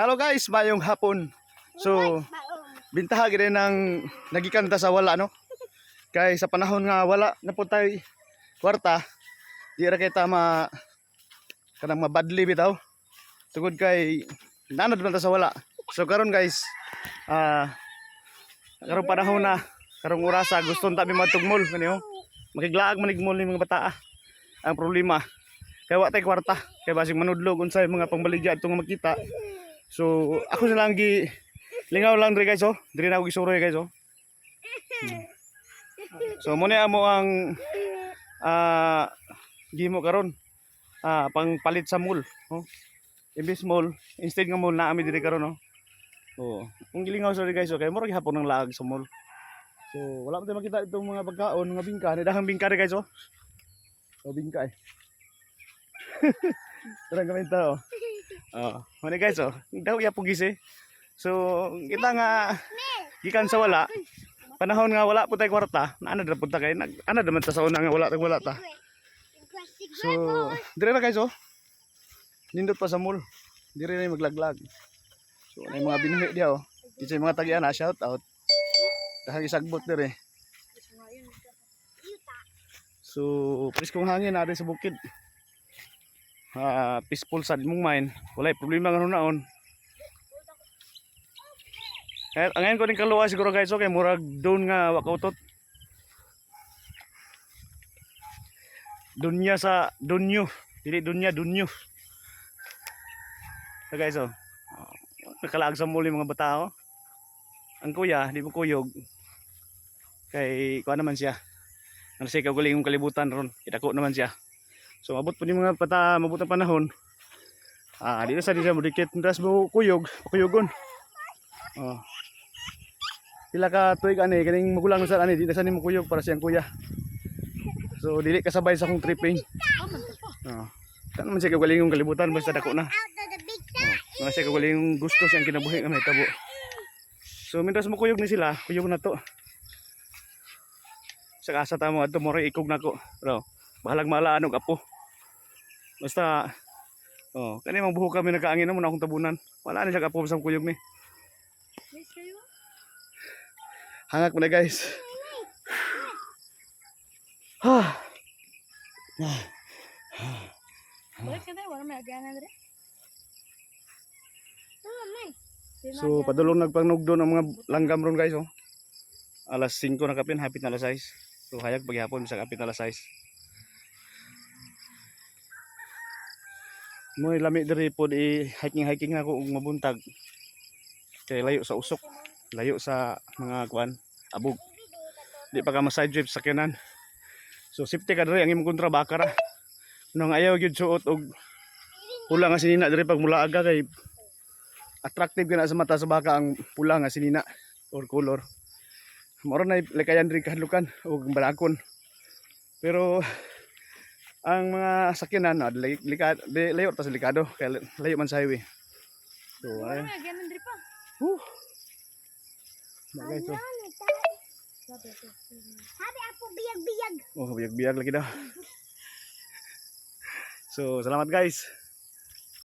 Hello guys, mayong hapon. So, bintaha gid ng nagikanta sa wala no. Kay sa panahon nga wala na po tayo kwarta, di ra kay tama kanang mabadli bitaw. Tungod kay nanad man ta sa wala. So karon guys, ah karong panahon na karong orasa gusto ta mi matugmol kaniyo. Makiglaag manigmol ni mga bata. Ang problema kay wa tay kwarta kay basig manudlog unsay mga pangbaligya itong makita. So ako na lang gi lingaw lang diri guys oh. Diri na ako gisuroy guys oh. So mo amo ang ah gimo karon ah pangpalit sa mall oh. Imbis mall, instead nga mall na ami diri karon oh. So, kung gilingaw sorry guys, okay, murag hapon ng laag sa mall. So, wala mo tayo makita itong mga pagkaon, mga bingka. Nidahang bingka rin guys, oh. Oh, bingka eh. Tarang kami tao. Oh, ano guys, oh. Daw iya pugis eh. So, kita nga, gikan sa wala, panahon nga wala po tayo kwarta, na ano na punta kayo, nag, ano naman ta sa una nga wala tag wala ta. So, dire na guys, oh. Nindot pa sa mall. Dire na maglaglag. So, yung mga binuhi diya, oh. Yung mga tagian, ah, shout out. Dahil isagbot dire. So, kong hangin na sa bukid. Ah, peaceful sad mong mind. Wala problema nga naon. Kaya ang ngayon ko din kaluwa siguro guys, okay, murag doon nga wakautot. Dunya sa dunyo. Dili dunya dunyo. So guys, oh. nakalaag sa muli mga bata oh. Ang kuya, di mo kuyog. Kay kuha naman siya. Siya kagaling yung kalibutan ron. Kitako naman siya. So abot po ni mga bata, mabot ang panahon. Ah, dito sa dito mo dikit, ndas mo kuyog, kuyugon. Oh. Pila ka tuig ani kaning magulang sa ani, di na sa nimo kuyog para siyang kuya. So dili kasabay sa akong tripping. Oh. Kan man siya kagaling yung kalibutan basta dako na. Oh. Mga siya kagaling yung gusto siyang kinabuhi nga may tabo. So mientras mo kuyog ni sila, kuyog na to. Sa kasa tamo adto mo ikog nako. Pero bahalag maalaan og apo. Basta oh, kani mang buhok kami nakaangin mo na akong tabunan. Wala ni siya apo sa kuyog ni. Hangak mo na guys. Ha. Dere. So padulong nagpanugdo ng mga langgam ron guys oh. Alas 5 na kapin, hapit na alas 6. So hayag paghapon sa kapit na alas 6. Mo lami diri pod i hiking hiking na ako ug mabuntag. Kay layo sa usok, layo sa mga kuan, abog. Di pa ka ma side trip sa kanan. So safety ka diri ang imong kontra baka ra. Nang ayaw gyud suot og pula nga sinina diri pag mula aga kay attractive ka na sa mata sa baka ang pula nga sinina or color. Moro na likayan diri kahadlukan o balakon. Pero ang mga sakyanan no, likad, layo pa sa likado kaya layo man sa highway. So Wala ay, may agana dere pa. whew. Na guys, oh. Sabi ako biyag-biyag. Oh, biyag-biyag lagi daw. So, salamat guys.